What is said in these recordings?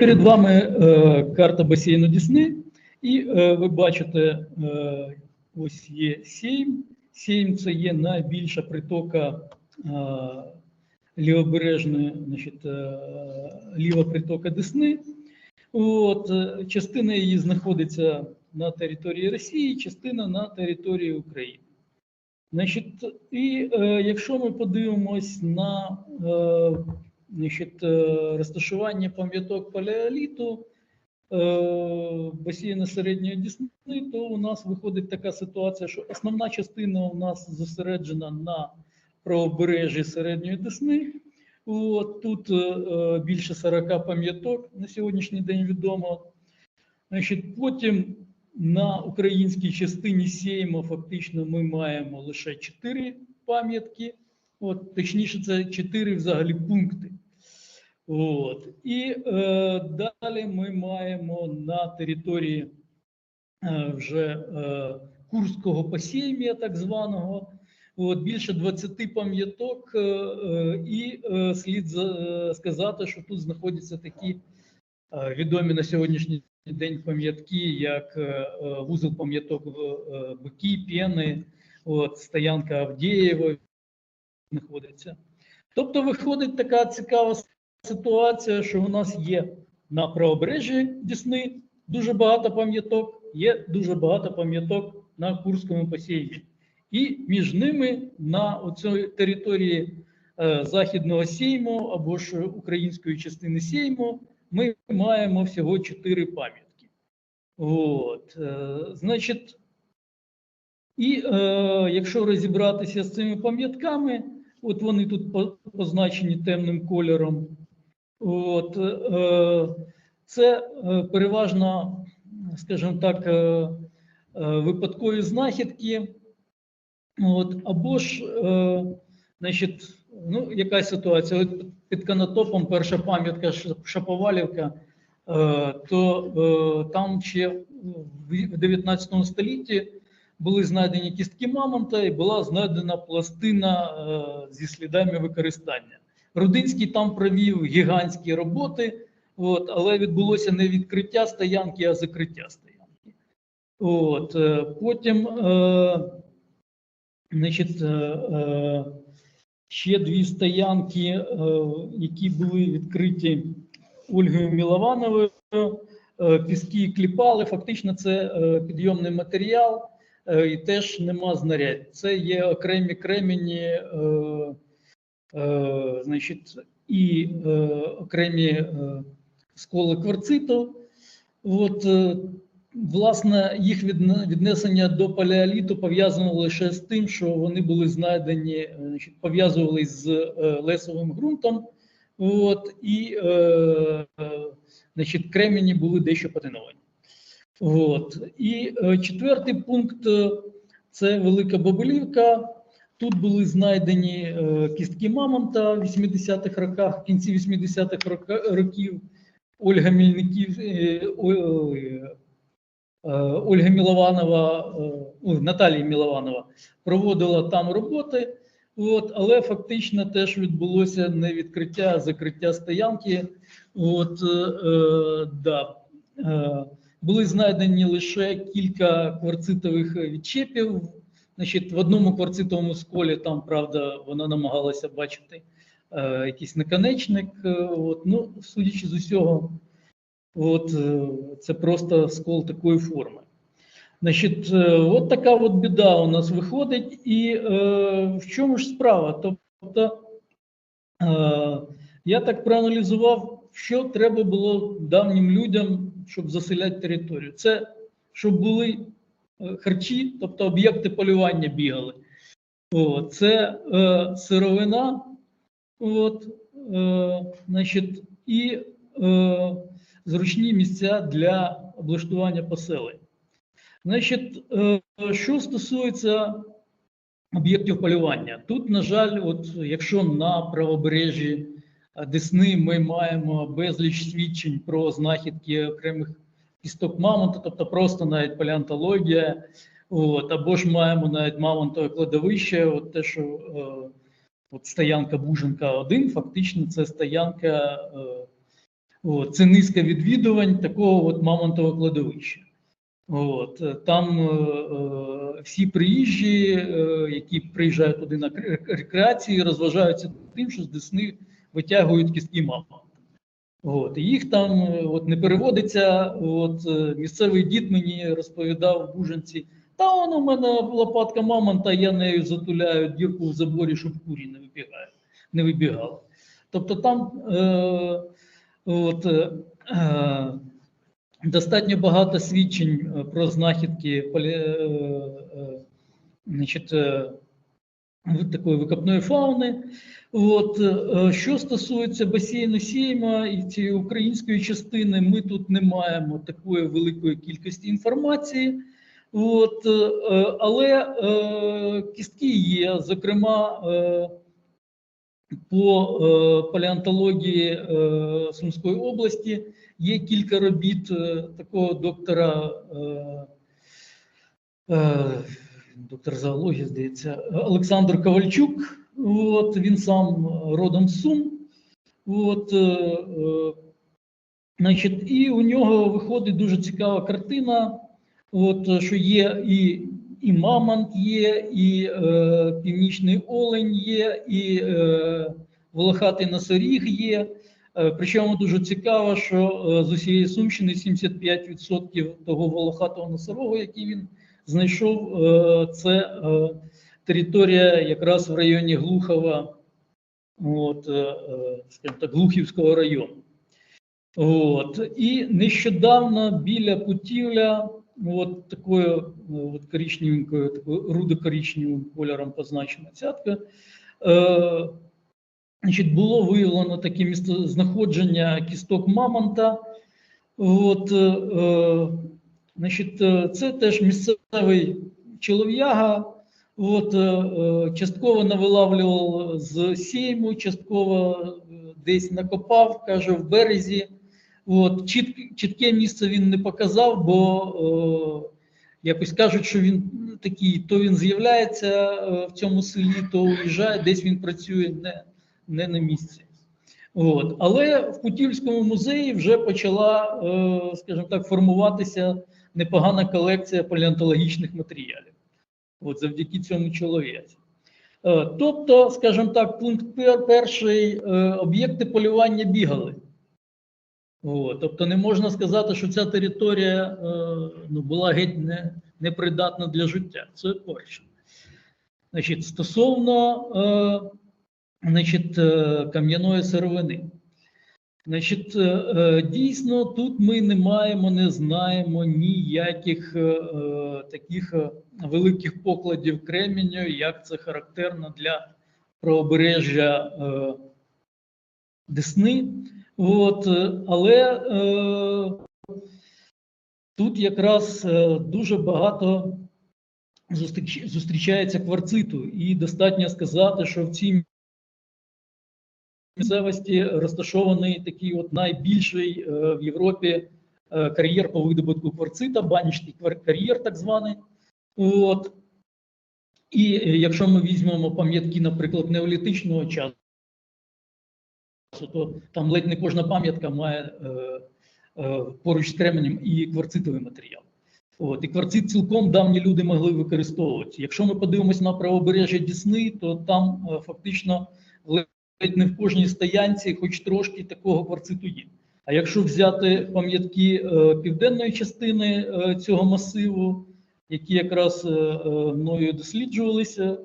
перед вами е, карта басейну Дісни, і е, ви бачите, е, ось є Сейм. Сейм це є найбільша притока е, лівобережної, значить, е, ліва притока Десни. От, е, частина її знаходиться на території Росії, частина на території України. Значить, і е, якщо ми подивимось на е, значить, е, розташування пам'яток палеоліту, е, басейну середньої Дісни, то у нас виходить така ситуація, що основна частина у нас зосереджена на правобережжі середньої Десни. От, тут е, більше 40 пам'яток на сьогоднішній день відомо. Значить, потім на українській частині Сейму фактично ми маємо лише 4 пам'ятки, от, точніше, це 4 взагалі пункти. От. І е, далі ми маємо на території е, вже е, Курського посєймія, так званого, от, більше 20 пам'яток, е, е, і е, слід е, сказати, що тут знаходяться такі е, відомі на сьогоднішній день пам'ятки, як е, вузол пам'яток е, Бики, П'єни, стоянка Авдієва знаходиться. Тобто виходить така цікава ситуація, що у нас є на правобережжі Дісни дуже багато пам'яток, є дуже багато пам'яток на Курському посіві. І між ними на оцій території е, Західного Сейму або ж української частини Сейму ми маємо всього чотири пам'ятки. От, е, значить, і е, якщо розібратися з цими пам'ятками, от вони тут позначені темним кольором. От, е, це е, переважно, скажімо так, е, випадкові знахідки. От, або ж, значить, ну, яка ситуація? От під Канатопом перша пам'ятка Шаповалівка, то там ще в 19 столітті були знайдені кістки мамонта і була знайдена пластина зі слідами використання. Рудинський там провів гігантські роботи, от, але відбулося не відкриття стоянки, а закриття стоянки. От, е, потім, е, значить, е, е, ще дві стоянки, е, які були відкриті Ольгою Міловановою. Е, Піски кліпали, фактично це підйомний матеріал, і теж нема знарядь. Це є окремі кремені, значить, і е, окремі е, сколи кварциту. От, е, власне, їх віднесення до палеоліту пов'язано лише з тим, що вони були знайдені, е, значить, пов'язувались з е, лесовим ґрунтом. От, і е, е, значить, кремені були дещо патиновані. От. І е, четвертий пункт е, це Велика Бобилівка. Тут були знайдені е, кістки мамонта в 80-х роках, в кінці 80-х рока- років. Ольга Мільників, е, е, Ольга Мілованова, е, Наталія Мілованова проводила там роботи. От, але фактично теж відбулося не відкриття, а закриття стоянки. От, е, да, були знайдені лише кілька кварцитових відчепів. Значить, в одному кварцитовому сколі там, правда, вона намагалася бачити е, якийсь наконечник. е, От, ну, судячи з усього, от, е, це просто скол такої форми. Значить, е, от така от біда у нас виходить, і е, в чому ж справа? Тобто, е, я так проаналізував, що треба було давнім людям, щоб заселяти територію. Це щоб були харчі, тобто об'єкти полювання бігали. О, це е, сировина, от, е, значить, і е, зручні місця для облаштування поселень. Значить, е, що стосується об'єктів полювання, тут, на жаль, от якщо на правобережжі е, Десни ми маємо безліч свідчень про знахідки окремих кісток мамонта, тобто просто навіть палеонтологія, от, або ж маємо навіть мамонтове кладовище, от те, що е, от стоянка Буженка 1, фактично це стоянка е, От, це низка відвідувань такого от Мамонтового кладовища. От, е, там е, е, всі приїжджі, е, які приїжджають туди на кре- рекреації, розважаються тим, що з Десни витягують кістки мамонта. От, і їх там е, от, не переводиться. От, е, місцевий дід мені розповідав в Бужанці, та он у мене лопатка мамонта, я нею затуляю дірку в заборі, щоб курі не вибігали, не вибігали. Тобто там е, от, е, е, достатньо багато свідчень про знахідки полі, е, е, значить, такої викопної фауни. От, е, що стосується басейну Сейма і цієї української частини, ми тут не маємо такої великої кількості інформації. От, е, але е, кістки є, зокрема, е, по е, палеонтології е, Сумської області є кілька робіт е, такого доктора, е, е, доктор зоології, здається, Олександр Ковальчук. От, він сам родом з Сум. От, е, е, значить, і у нього виходить дуже цікава картина. От, що є і, і мамонт є, і е, північний олень є, і е, волохатий носоріг є. Е, Причому дуже цікаво, що е, з усієї Сумщини 75% того волохатого носорогу, який він знайшов, е, це е, територія якраз в районі Глухова, от, е, так, Глухівського району. От. І нещодавно біля Путівля, от такою от коричневенькою, такою рудо-коричневим кольором позначена цятка, е, значить, було виявлено таке місцезнаходження кісток мамонта. От, е, значить, е, це теж місцевий чолов'яга. От, е, е, частково навилавлював з сейму, частково десь накопав, каже, в березі. От, чіт, чітке місце він не показав, бо якось кажуть, що він такий, то він з'являється в цьому селі, то уїжджає, десь він працює не, не на місці. От. Але в Путівському музеї вже почала, скажімо так, формуватися непогана колекція палеонтологічних матеріалів. От, завдяки цьому чоловіці. Е, Тобто, скажімо так, пункт перший е, об'єкти полювання бігали. От, тобто не можна сказати, що ця територія е, ну, була геть не, непридатна для життя. Це перше. Значить, стосовно значить, кам'яної сировини. Значить, е, е, дійсно, тут ми не маємо, не знаємо ніяких е, таких великих покладів кременю, як це характерно для правобережжя Десни. От, але тут якраз дуже багато зустріч, зустрічається кварциту, і достатньо сказати, що в цій місцевості розташований такий от найбільший е, в Європі е, кар'єр по видобутку кварцита, банічний кар'єр, так званий. От. І е, якщо ми візьмемо пам'ятки, наприклад, неолітичного часу, то там ледь не кожна пам'ятка має поруч з кременем і кварцитовий матеріал. От, і кварцит цілком давні люди могли використовувати. Якщо ми подивимося на правобережжя Дісни, то там фактично ледь не в кожній стоянці, хоч трошки такого кварциту є. А якщо взяти пам'ятки е, південної частини е, цього масиву, які якраз е, мною досліджувалися,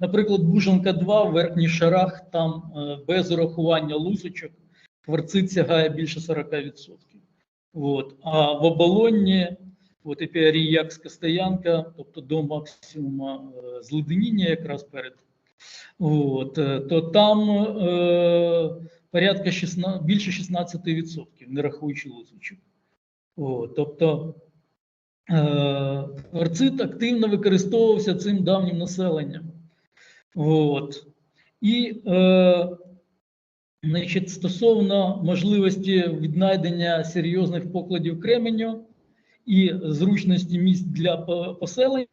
наприклад, Бужанка 2 в верхніх шарах, там без урахування лусочок кварцит сягає більше 40%. От. А в оболонні, от епіаріякська стоянка, тобто до максимуму е, зледеніння якраз перед От, е, то там е, порядка 16, більше 16%, не рахуючи лузочок. От, тобто е, активно використовувався цим давнім населенням. От. І е, значить, стосовно можливості віднайдення серйозних покладів кременю і зручності місць для поселень,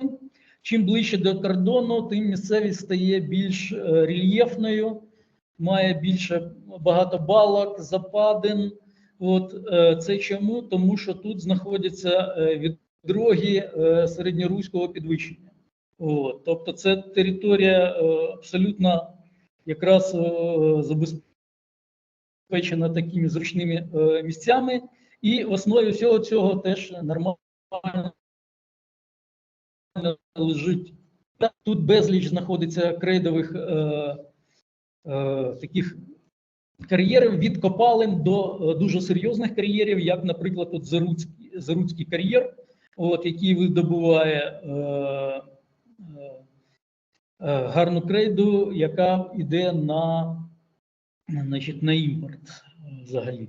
Чим ближче до кордону, тим місцевість стає більш е, рельєфною, має більше багато балок, западин. От е, це чому? Тому що тут знаходяться е, відроги е, середньоруського підвищення. От, тобто, це територія е, абсолютно якраз е, забезпечена такими зручними е, місцями, і в основі всього цього теж нормально лежить. Тут безліч знаходиться крейдових е, е, таких кар'єрів від копалин до е, дуже серйозних кар'єрів, як, наприклад, от Заруцький, Заруцький кар'єр, от, який видобуває е, е, е, гарну крейду, яка йде на, значить, на імпорт е, взагалі.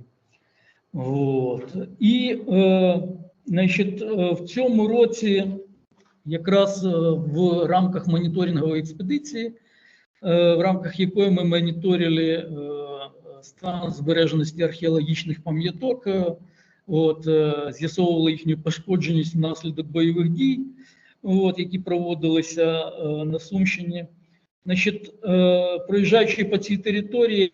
От. І е, значить, в цьому році, якраз е, в рамках моніторингової експедиції, е, в рамках якої ми моніторили е, стан збереженості археологічних пам'яток, от, з'ясовували їхню пошкодженість внаслідок бойових дій, от, які проводилися на Сумщині. Значить, проїжджаючи по цій території,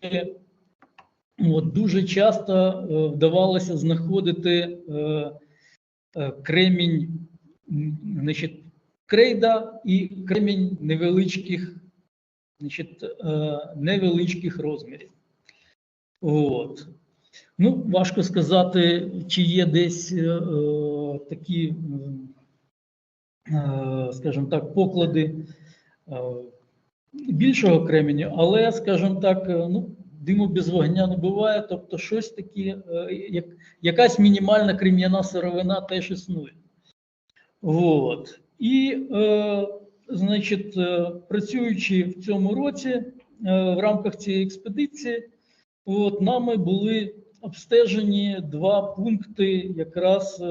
От, дуже часто вдавалося знаходити кремінь, значить, крейда і кремінь невеличких, значить, е, невеличких розмірів. От. Ну, важко сказати, чи є десь е, е, такі, е, скажімо так, поклади е, більшого кременю, але, скажімо так, е, ну, диму без вогня не буває, тобто щось таке, е, як, якась мінімальна крем'яна сировина теж існує. От. І, е, значить, е, працюючи в цьому році е, в рамках цієї експедиції, от, нами були обстежені два пункти, якраз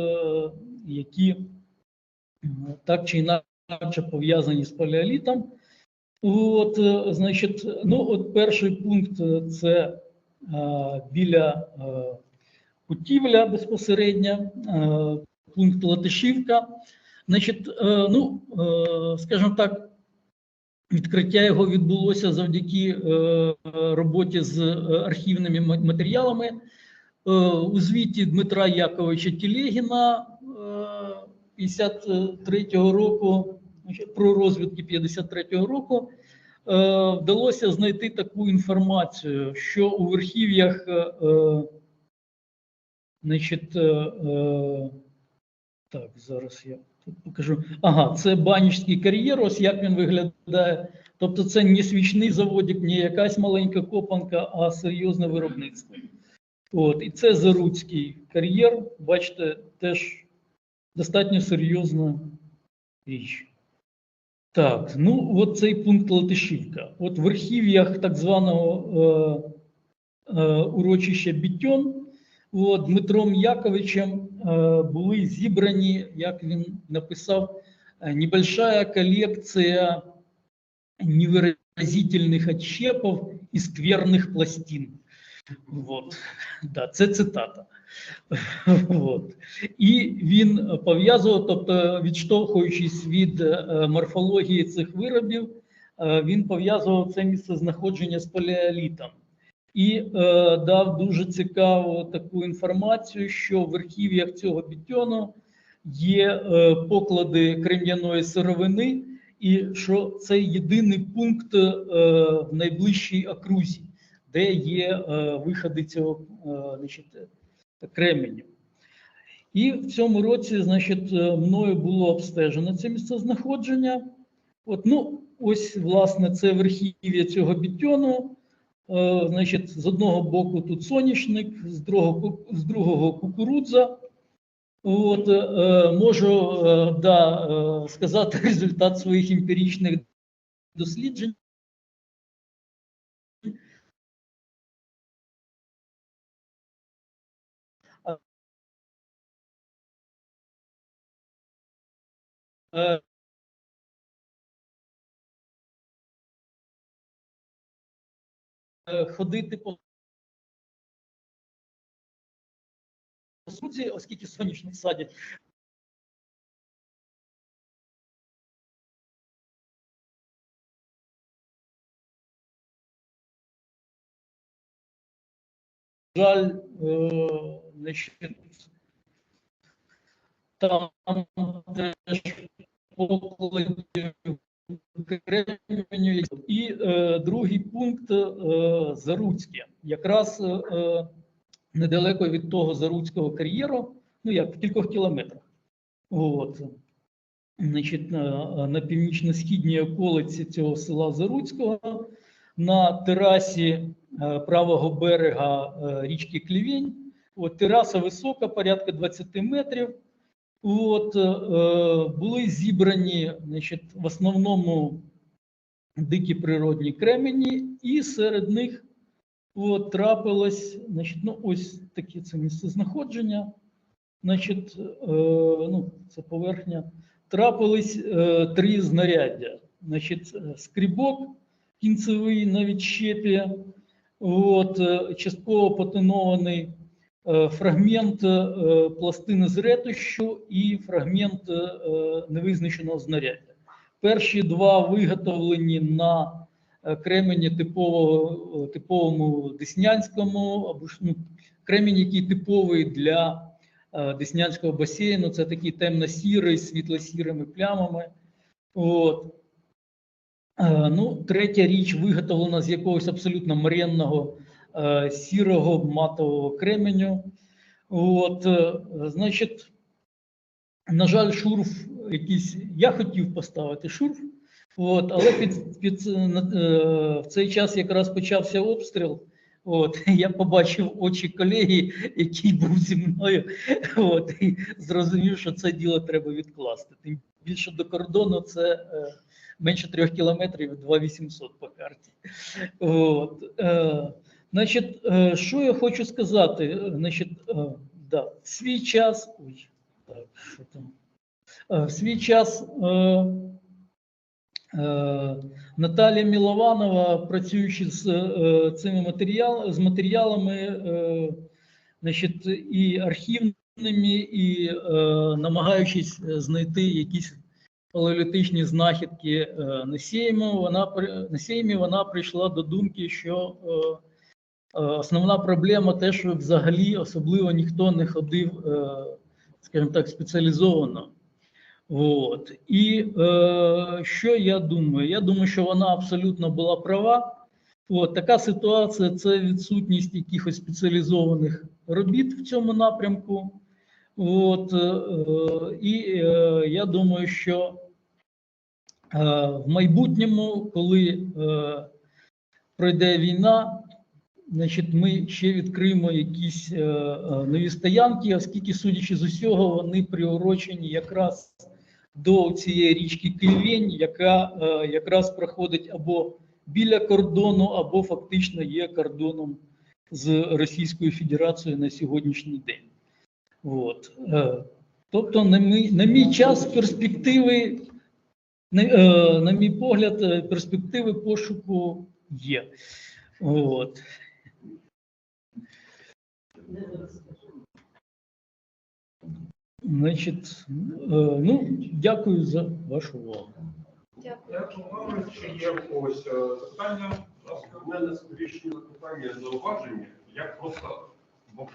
які так чи інакше пов'язані з палеолітом. От, значить, ну, от перший пункт це біля е, Кутівля безпосередньо, пункт Латишівка. Значить, е, ну, е, скажімо так, відкриття його відбулося завдяки е, роботі з архівними матеріалами. У звіті Дмитра Яковича Тілегіна е, 53-го року, про розвідки 53-го року, вдалося знайти таку інформацію, що у верхів'ях, значить, так, зараз я тут покажу. Ага, це банічний кар'єр, ось як він виглядає. Тобто це не свічний заводик, не якась маленька копанка, а серйозне виробництво. От, і це Заруцький кар'єр, бачите, теж достатньо серйозна річ. Так, ну от цей пункт Латишівка. От в верхів'ях так званого е, е, урочища Бітьон, от, Дмитром Яковичем були зібрані, як він написав, е, небольшая колекція невыразительных отщепов и скверных пластин. Вот. Да, це цитата. От. І він пов'язував, тобто відштовхуючись від е, морфології цих виробів, е, він пов'язував це місце знаходження з палеолітом. І е, дав дуже цікаву таку інформацію, що в верхів'ях цього бітьону є е, поклади крем'яної сировини, і що це єдиний пункт е, в найближчій окрузі, де є е, виходи цього е, кременю. І в цьому році, значить, е, мною було обстежено це місцезнаходження. От, ну, ось, власне, це верхів'я цього бітьону. Е, Значить, з одного боку тут соняшник, з другого, з другого кукурудза. От, е, можу е, да, сказати результат своїх емпіричних досліджень. Ходити по суті, оскільки соняшник садять жаль, е, значить, там теж покладів. І е, другий пункт е, Заруцьке. Якраз е, недалеко від того Заруцького кар'єру, ну як в кількох кілометрах. От. Значить, на, на північно-східній околиці цього села Заруцького на терасі е, правого берега е, річки Клівень. От, тераса висока, порядка 20 метрів. От, е, були зібрані значить, в основному дикі природні кремені, і серед них от, трапилось значить, ну, ось таке це місце знаходження. Значить, ну, це поверхня. Трапились три знаряддя. Значить, скрібок кінцевий на відщепі, от, частково потонований е, фрагмент е, пластини з ретущу і фрагмент е, невизначеного знаряддя. Перші два виготовлені на е, кремені типового, е, типовому деснянському, або ну, кремінь, який типовий для е, Деснянського басейну. Це такий темно-сірий, з світло-сірими плямами. От. Е, Ну, третя річ виготовлена з якогось абсолютно моренного е, сірого матового кременю. От, е, значить, на жаль, шурф якийсь. Я хотів поставити шурф, от, але під, під, е, е, в цей час якраз почався обстріл. От, я побачив очі колеги, який був зі мною, от, і зрозумів, що це діло треба відкласти. Тим більше до кордону це е, менше трьох кілометрів, 2800 по карті. От, е, значить, е, що я хочу сказати? Е, Значить, е, да, в свій час. Ой, так, що там? В свій час. Наталія Мілованова, працюючи з цими матеріал, з матеріалами, значить, і архівними, і намагаючись знайти якісь палеолітичні знахідки на Сейму, вона на Сеймі вона прийшла до думки, що основна проблема те, що взагалі особливо ніхто не ходив, е, скажімо так, спеціалізовано. От. І е, що я думаю? Я думаю, що вона абсолютно була права. От, така ситуація це відсутність якихось спеціалізованих робіт в цьому напрямку. От, е, е, і е, я думаю, що е, в майбутньому, коли е, пройде війна, значить, ми ще відкриємо якісь е, е, нові стоянки, оскільки, судячи з усього, вони приурочені якраз до цієї річки Кильвень, яка е, якраз проходить або біля кордону, або фактично є кордоном з Російською Федерацією на сьогоднішній день. От. Е, тобто, на мій, на мій час перспективи, на, е, мій погляд, е, перспективи пошуку є. От. Значить, е, ну, дякую за вашу увагу. Дякую. Дякую. Чи є в когось е, запитання? У мене скоріше не запитання, зауваження. Я просто, бо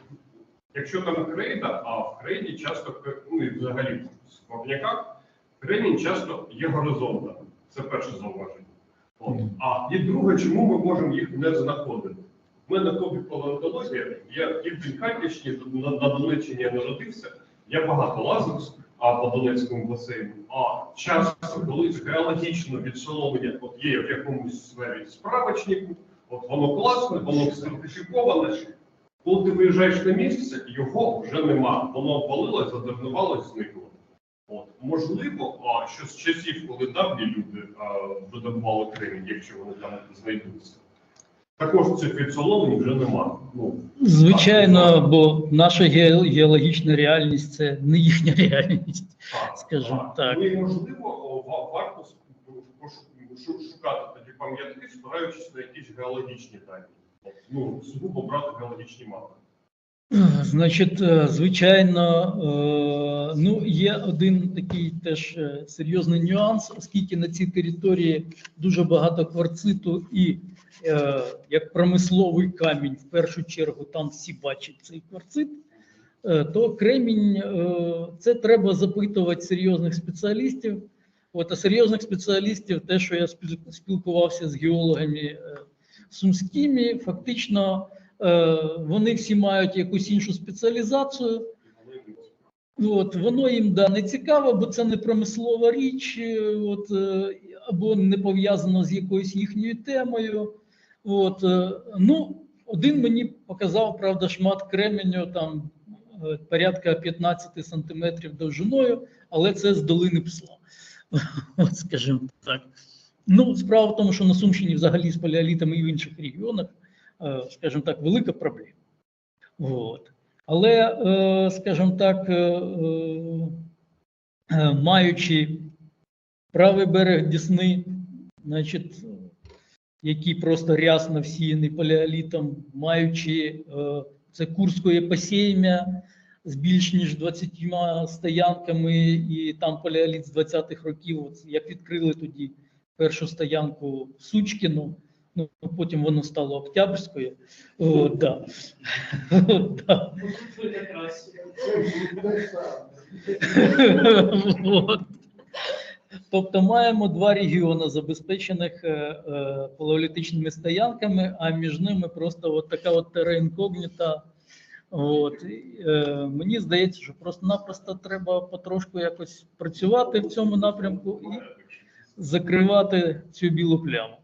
якщо там крейда, а в крейді часто, ну і взагалі в складняках, кремінь часто є горизонтом. Це перше зауваження. От. А і друге, чому ми можемо їх не знаходити? У мене хобі палеонтологія, я і в Бінкатічні, на, на Донеччині я народився, я багато лазив а, по Донецькому басейну, а часто колись геологічне відсоломлення от є в якомусь навіть справочнику, от воно класне, воно сертифіковане. Коли ти виїжджаєш на місце, його вже нема. Воно обвалилось, задернувалось, зникло. От. Можливо, а, що з часів, коли давні люди видобували кремінь, якщо вони там знайдуться. Також цих відсоломлень вже нема. Ну, Звичайно, бо наша ге- геологічна реальність це не їхня реальність. Так, Скажімо так. Ну і можливо, варто шукати тоді пам'ятки, спираючись на якісь геологічні дані. Ну, сугубо брати геологічні мапи. Значить, е, звичайно, е, ну є один такий теж е, серйозний нюанс, оскільки на цій території дуже багато кварциту і як промисловий камінь, в першу чергу там всі бачать цей кварцит, е, то кремінь е, це треба запитувати серйозних спеціалістів. От, а серйозних спеціалістів, те, що я спілкувався з геологами е, сумськими, фактично е, вони всі мають якусь іншу спеціалізацію. От, воно їм да, не цікаво, бо це не промислова річ, е, от, е, або не пов'язано з якоюсь їхньою темою. От, е, ну, один мені показав, правда, шмат кременю, там порядка 15 сантиметрів довжиною, але це з долини псла. От, скажімо так. Ну, справа в тому, що на Сумщині взагалі з палеолітами і в інших регіонах, скажімо так, велика проблема. От. Але, е, скажімо так, е, е, маючи правий берег Дісни, значить, який просто рясно всіяний палеолітом, маючи це Курське посєймя з більш ніж 20 стоянками, і там палеоліт з 20-х років, як відкрили тоді першу стоянку в Сучкіну, ну, потім воно стало Октябрською. О. Тобто маємо два регіони забезпечених е, е, палеолітичними стоянками, а між ними просто така от тера інкогніта. От. Е, мені здається, що просто-напросто треба потрошку якось працювати в цьому напрямку і закривати цю білу пляму.